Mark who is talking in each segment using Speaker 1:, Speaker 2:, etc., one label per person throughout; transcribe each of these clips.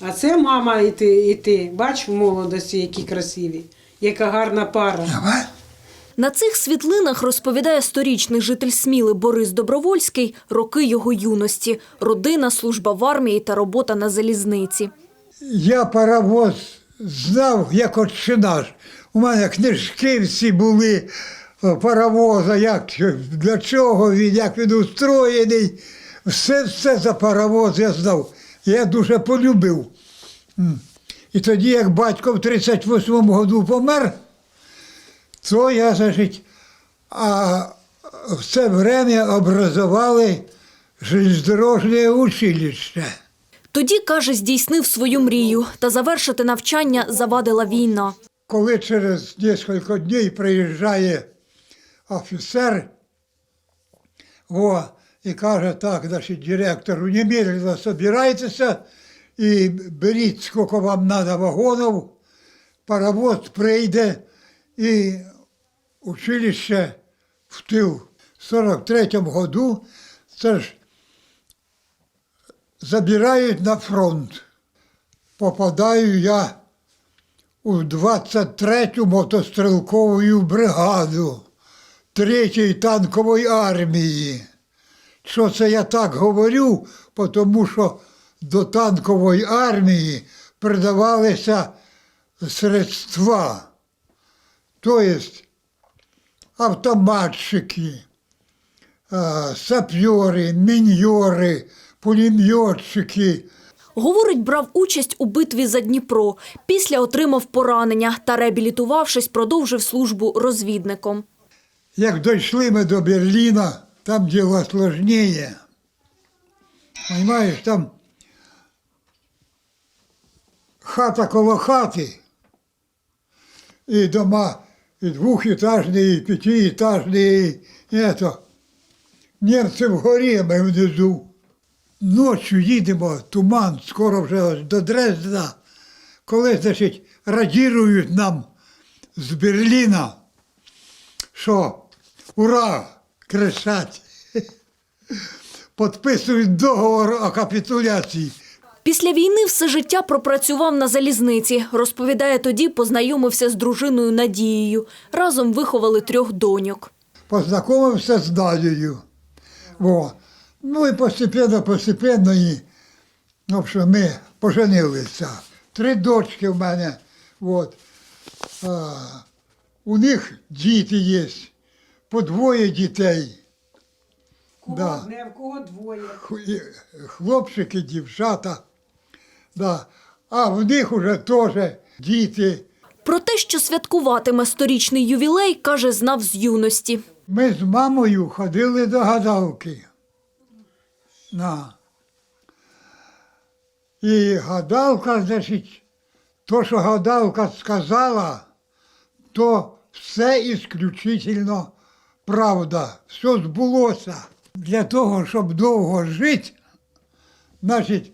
Speaker 1: А це мама і ти, і ти. Бач в молодості, які красиві, яка гарна пара.
Speaker 2: Давай.
Speaker 3: На цих світлинах розповідає сторічний житель Сміли Борис Добровольський роки його юності, родина, служба в армії та робота на залізниці.
Speaker 2: Я паровоз знав, як отче наш. У мене книжки всі були е, паровоза, як, для чого він, як він устроєний. Все, все за паровоз я знав. Я дуже полюбив. І тоді, як батько в 38-му году помер, то я, значить, а в це время образували железнодорожне училище.
Speaker 3: Тоді, каже, здійснив свою мрію та завершити навчання завадила війна.
Speaker 2: Коли через кілька днів приїжджає офіцер, о, і каже, так, значить, директору, немедленно собирайтеся і беріть, скільки вам треба вагонів, паровоз прийде і училище в тил. В 43-му году це ж забирають на фронт. Попадаю я у 23-ю мотострілкову бригаду 3-ї танкової армії. Що це я так говорю? Тому що до танкової армії придавалися средства, тобто автоматчики, а, сапьори, міньори, пулеметчики.
Speaker 3: Говорить, брав участь у битві за Дніпро. Після отримав поранення та, реабілітувавшись, продовжив службу розвідником.
Speaker 2: Як дійшли ми до Берліна, там діло сложніше. Понимаєш, там хата коло хати, і дома і двохетажні, і п'ятиэтажні, і это. Німці вгорі, ми внизу. Ночі їдемо, туман, скоро вже до Дрездена. Коли, значить, радірують нам з Берліна, що ура! Кричать. Підписують договор о капітуляції.
Speaker 3: Після війни все життя пропрацював на залізниці. Розповідає, тоді познайомився з дружиною Надією. Разом виховали трьох доньок.
Speaker 2: Познайомився з Надією. Во. Ну і постепенно, постепенно і, в общем, ми поженилися. Три дочки в мене. От. А, у них діти є, по двоє дітей.
Speaker 1: Кого
Speaker 2: Да.
Speaker 1: одне, в кого двоє.
Speaker 2: Хлопчики, дівчата. Да. А в них уже теж діти.
Speaker 3: Про те, що святкуватиме сторічний ювілей, каже, знав з юності.
Speaker 2: Ми з мамою ходили до гадалки. На. І гадалка, значить, то, що гадалка сказала, то все ісключительно правда. Все збулося. Для того, щоб довго жити, значить,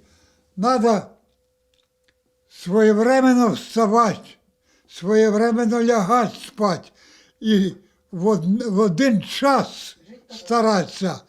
Speaker 2: треба своєвременно вставати, своєвременно лягати спати і в, од- в один час старатися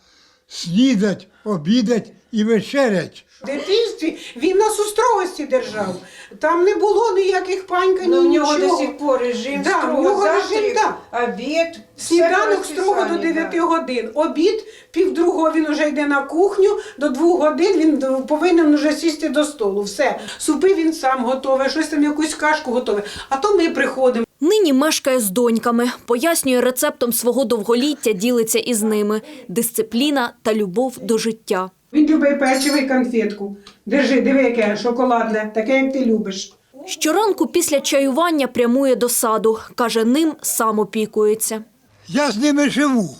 Speaker 2: снідати, обідати і вечерять.
Speaker 1: В дитинстві він нас у строгості держав. Там не було ніяких панькань,
Speaker 4: Ну, у
Speaker 1: нічого.
Speaker 4: нього до сих пор режим
Speaker 1: Да,
Speaker 4: строго
Speaker 1: у нього режим,
Speaker 4: завтрак,
Speaker 1: да.
Speaker 4: обід,
Speaker 1: Сніданок
Speaker 4: все по
Speaker 1: строго до
Speaker 4: розписанню,
Speaker 1: 9
Speaker 4: да.
Speaker 1: годин. Обід, півдругого він вже йде на кухню, до 2 годин він д- повинен вже сісти до столу. Все. Супи він сам готовий, щось там якусь кашку готовий. А то ми приходимо.
Speaker 3: Нині мешкає з доньками. Пояснює рецептом свого довголіття, ділиться із ними. Дисципліна та любов до життя.
Speaker 1: Він любить печиво і конфетку. Держи, диви, яке шоколадне, таке, як ти любиш.
Speaker 3: Щоранку після чаювання прямує до саду. Каже, ним сам опікується.
Speaker 2: Я з ними живу.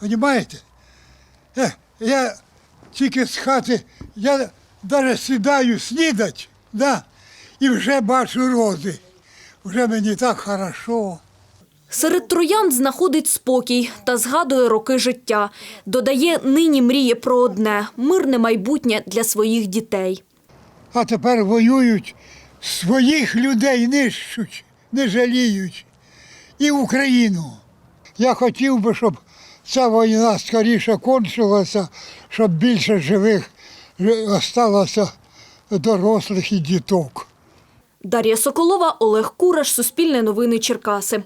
Speaker 2: Понимаєте? Е, Я тільки з хати, я навіть сідаю снідати, да, і вже бачу рози. Вже мені так хорошо.
Speaker 3: Серед троянд знаходить спокій та згадує роки життя. Додає, нині мріє про одне – мирне майбутнє для своїх дітей.
Speaker 2: А тепер воюють, своїх людей нищуть, не жаліють. І Україну. Я хотів би, щоб ця війна скоріше кончилася, щоб більше живих осталося дорослих і діток.
Speaker 3: Дар'я Соколова, Олег Кураш, Суспільне новини Черкаси.